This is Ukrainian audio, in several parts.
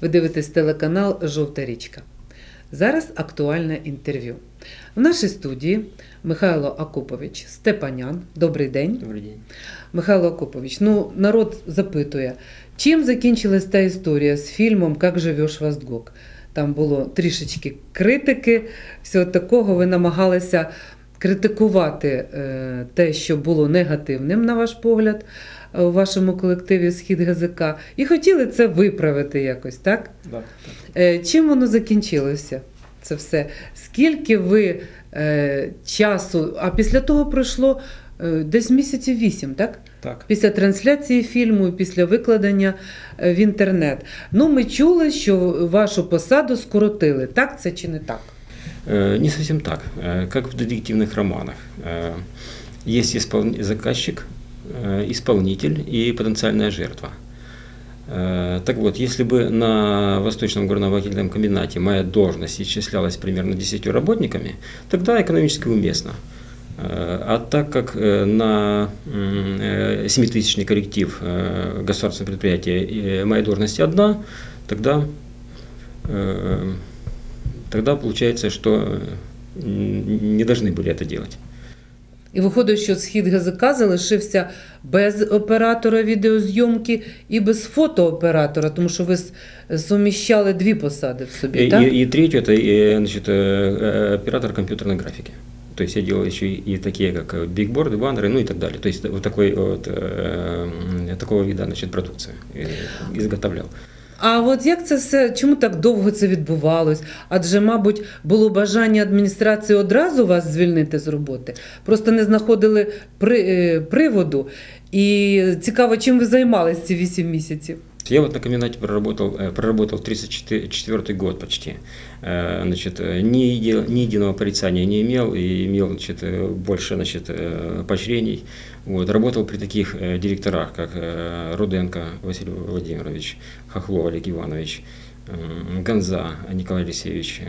Ви дивитесь телеканал Жовта річка. Зараз актуальне інтерв'ю. В нашій студії Михайло Акупович Степанян. Добрий день. Добрый день. Михайло Акупович, ну народ запитує, чим закінчилась та історія з фільмом Як живеш Востгок? Там було трішечки критики, всього такого. Ви намагалися критикувати е, те, що було негативним, на ваш погляд, е, у вашому колективі Схід ГЗК, і хотіли це виправити якось, так? Да. Е, Чим воно закінчилося? Це все. Скільки ви е, часу, а після того пройшло е, десь місяців вісім, так? Так. Після трансляції фільму після викладення в інтернет. Ну, ми чули, що вашу посаду скоротили. Так це чи не так? Э, Не совсем так. Э, Как в детективных романах. Э, Есть исполн- заказчик, исполнитель и потенциальная жертва. Так вот, если бы на Восточном горно-обогатительном комбинате моя должность исчислялась примерно 10 работниками, тогда экономически уместно. А так как на м, э, 7-тысячный коллектив государственного предприятия моя должность одна, тогда тогда получается, что э, н- не должны были это делать. І виходить, що схід ГЗК залишився без оператора відеозйомки і без фотооператора, тому що ви с- суміщали дві посади в собі, И, так? и- и третье это э, значит, э, э, оператор компьютерной графики. То есть я делал еще и, и такие, как э, бигборды, баннеры, ну и так далее. То есть вот такой вот, э, м, такого вида значит, продукции э, изготовлял. А от як це все, чому так довго це відбувалось? Адже, мабуть, було бажання адміністрації одразу вас звільнити з роботи, просто не знаходили при, е, приводу. І цікаво, чим ви займалися ці вісім місяців? Я вот на комбинате проработал, э, проработал 34 год почти. Э, Значит, э, ни, еди- ни единого порицания не имел и имел значит, больше значит, поощрений. Вот. Работал при таких директорах, как Руденко Василий Владимирович, Хохлов Олег Иванович, Гонза Николай Алексеевич,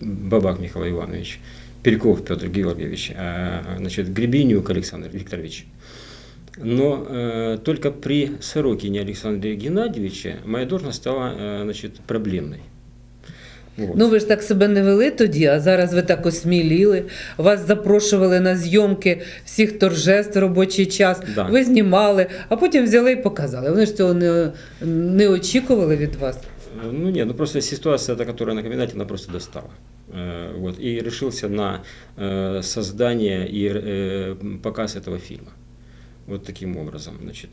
Бабак Михаил Иванович, Переков Петр Георгиевич, э, значит, Гребенюк Александр Викторович. Но э, только при Сорокине Александре Геннадьевиче моя должность стала э, значит, проблемной. Вот. Ну ви ж так себе не вели тоді, а зараз ви так осміліли. Вас запрошували на зйомки всіх торжеств в робочий час. Да. Ви знімали, а потім взяли і показали. Вони ж цього не, не очікували від вас. Э, Ну нет, ну просто ситуация, эта, которая на комбинате, она просто достала. Э, Вот, и решился на э, создание и э, показ этого фильма. Вот таким образом, значит.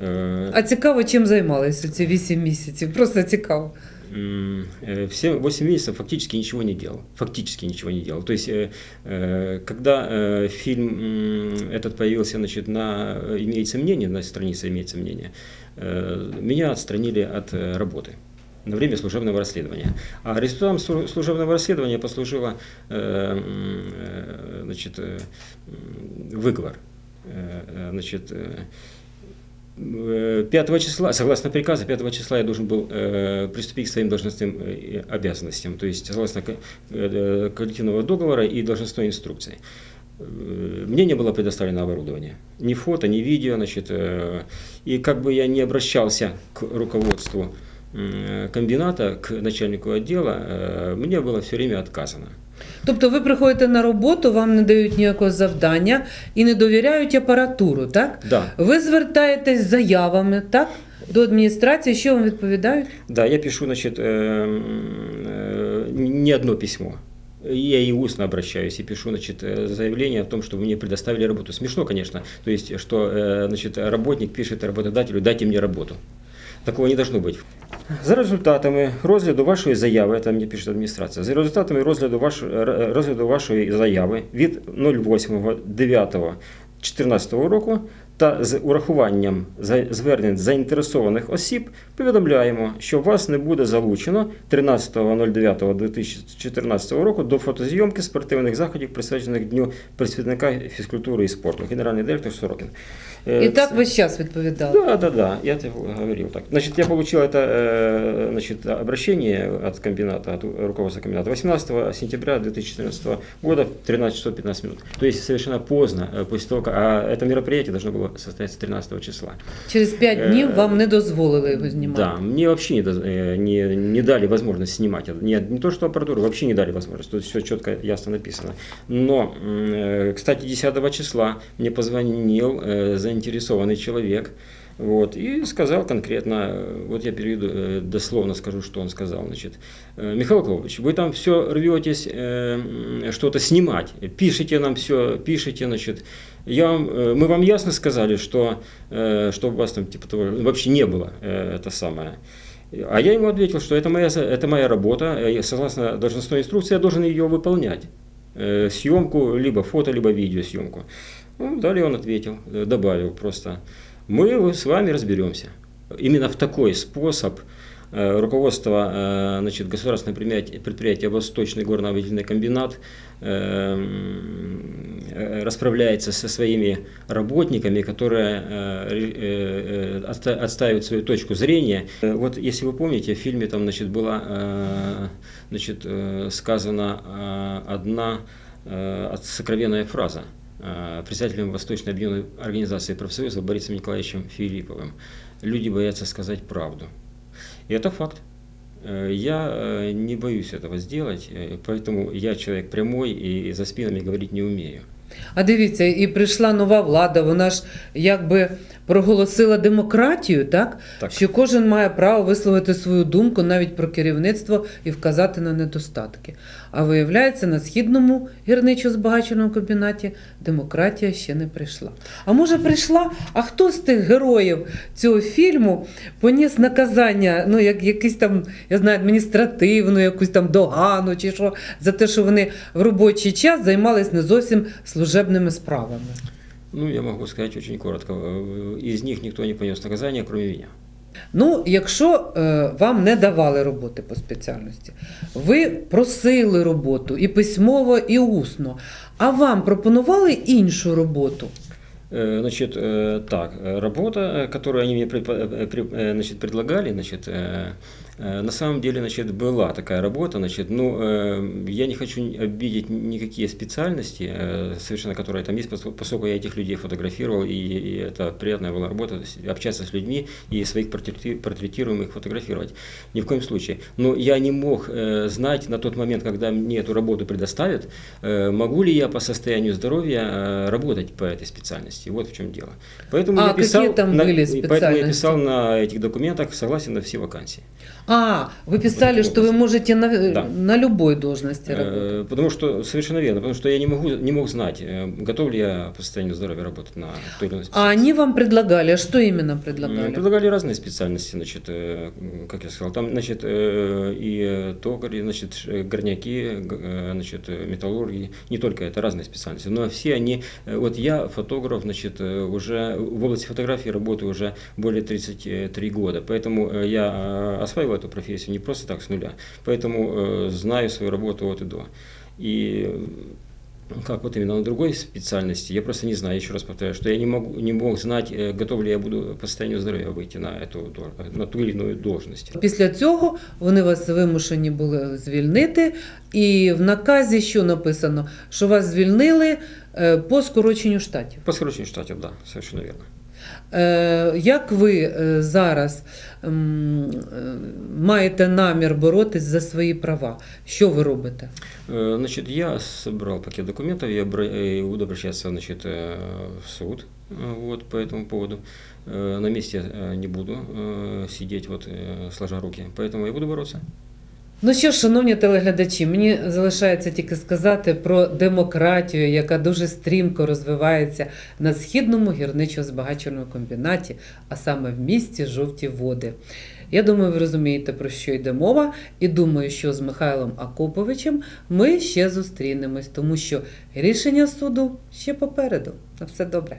Э, А цікаво, чим займалися ці вісім місяців. Просто цікаво. М, э, Все 8 месяцев фактически ничего не делал. Фактически ничего не делал. То есть, э, э, когда э, фильм м, этот появился, значит, на э, имеется мнение, на странице имеется мнение, э, меня отстранили от э, работы на время служебного расследования. А результатом слу- служебного расследования послужило э, м, э, значит, э, м, выговор. Э, э, Значит, э, Э, 5 числа, согласно приказу, 5 числа я должен был э, приступить к своим должностным обязанностям, то есть согласно ко- коллективного договора и должностной инструкции. Мне не было предоставлено оборудование, ни фото, ни видео, значит, и как бы я не обращался к руководству комбината, к начальнику отдела, мне было все время отказано. Тобто ви приходите на роботу, вам не дають ніякого завдання і не довіряють апаратуру, так? Да, Ви звертаєтесь з заявами, так? До адміністрації, що вам відповідають? Да, я пишу, значит, э, м, э, не одно письмо. Я и устно обращаюсь и пишу значит, э, заявление о том, что мне предоставили работу. Смешно, конечно, то есть, что э, значит, работник пишет работодателю, дайте мне работу. Такого не должно быть. За результатами розгляду вашої заяви, там мені пише адміністрація, за результатами розгляду, ваш, р- розгляду вашої заяви від 08.09.2014 року та з урахуванням за- звернень заінтересованих осіб повідомляємо, що вас не буде залучено 13.09.2014 року до фотозйомки спортивних заходів, присвячених Дню працівника фізкультури і спорту. Генеральний директор Сорокін. Е, І так це- весь час відповідали. да, да, да, я тебе говорил так. Значит, я получил это э, значит, обращение от комбината, от руководства комбината 18 сентября 2014 года в 13 часов 15 минут. То есть совершенно поздно, э, после того, как а это мероприятие должно было состояться 13 числа. Через п'ять Е, днів вам не дозволили його знімати. Да, мне вообще не, доз- э, не, не дали возможность снимать. это. Не, не то, что аппаратуру, вообще не дали возможность. Тут все четко, ясно написано. Но, м, э, кстати, 10 числа мне позвонил э, заинтересованный человек. Вот, и сказал конкретно, вот я переведу, э, дословно скажу, что он сказал. Значит, «Э, Михаил Клович, вы там все рветесь э, что-то снимать, пишите нам все, пишите, значит, я вам, э, мы вам ясно сказали, что, э, что у вас там типа того вообще не было э, это самое. А я ему ответил, что это моя, это моя работа, и согласно должностной инструкции, я должен ее выполнять. Э, Съемку, либо фото, либо видеосъемку. Ну, далее он ответил, добавил просто, мы с вами разберемся. Именно в такой способ э, руководство э, значит, государственного предприятия, предприятия «Восточный горно-обогатительный комбинат» э, расправляется со своими работниками, которые отстаивают свою точку зрения. Вот если вы помните, в фильме там значит, была значит, сказана одна сокровенная фраза председателем Восточной объединенной организации профсоюза Борисом Николаевичем Филипповым. Люди боятся сказать правду. И это факт. Э, Я э, не боюсь этого сделать, э, поэтому я человек прямой и за спинами говорить не умею. А дивіться, і прийшла нова влада, вона ж якби проголосила демократію, так? Так. Що кожен має право висловити свою думку навіть про керівництво і вказати на недостатки. А виявляється, на східному гірничо-збагаченому комбінаті демократія ще не прийшла. А може прийшла? А хто з тих героїв цього фільму поніс наказання, ну як якийсь там, я знаю, адміністративну, якусь там догану чи що, за те, що вони в робочий час займались не зовсім служебними справами. Ну, я могу сказать очень коротко. Э, Из них никто не понес наказание, кроме меня. Ну, якщо е, вам не давали роботи по спеціальності, ви просили роботу і письмово, і усно, а вам пропонували іншу роботу. Э, Значит, э, так, э, работа, э, которую они мне предпо- э, при- э, значит, предлагали, значит, э, э, на самом деле, значит, была такая работа, значит, ну, э, я не хочу обидеть никакие специальности, э, совершенно которые там есть, поскольку я этих людей фотографировал, и, и это приятная была работа, общаться с людьми и своих портрети- портретируемых фотографировать. Ни в коем случае. Но я не мог э, знать на тот момент, когда мне эту работу предоставят, э, могу ли я по состоянию здоровья э, работать по этой специальности. Вот в чем дело. Поэтому А я писал, какие там на, были Поэтому я писал на этих документах согласен на все вакансии. А, вы писали, что вы можете на, Да. на любой должности работать. Э, Потому что, совершенно верно, потому что я не, могу, не мог знать, э, готов ли я по состоянию здоровья работать на той или иной А специальности. они вам предлагали, а что именно предлагали? Предлагали разные специальности, значит, э, как я сказал, там, значит, э, и э, токари, значит, э, горняки, э, значит, э, металлурги, не только это, разные специальности, но все они, э, вот я фотограф, значит, э, уже в области фотографии работаю уже более 33 года, поэтому э, я э, осваивал эту профессию не просто так с нуля, поэтому э, знаю свою работу от и до. И э, как вот именно на другой специальности, я просто не знаю, еще раз повторяю, что я не, могу, не мог знать, э, готов ли я буду по состоянию здоровья выйти на, эту, дор- на ту или иную должность. Після цього вони вас вимушені були звільнити, і в наказі що написано? Що вас звільнили е, по скороченню штатів. По скорочению штатов, да, совершенно верно. Е, Як ви е, зараз м, е, маєте намір боротись за свої права? Що ви робите? Э, Значит, я собрал пакет документов, я обра- э, буду обращаться значит, э, в суд э, вот, по этому поводу. Э, На месте э, не буду э, сидеть, вот, э, сложа руки, поэтому я буду бороться. Ну що ж, шановні телеглядачі, мені залишається тільки сказати про демократію, яка дуже стрімко розвивається на східному гірничо-збагаченому комбінаті, а саме в місті Жовті Води. Я думаю, ви розумієте, про що йде мова, і думаю, що з Михайлом Акоповичем ми ще зустрінемось, тому що рішення суду ще попереду. На все добре.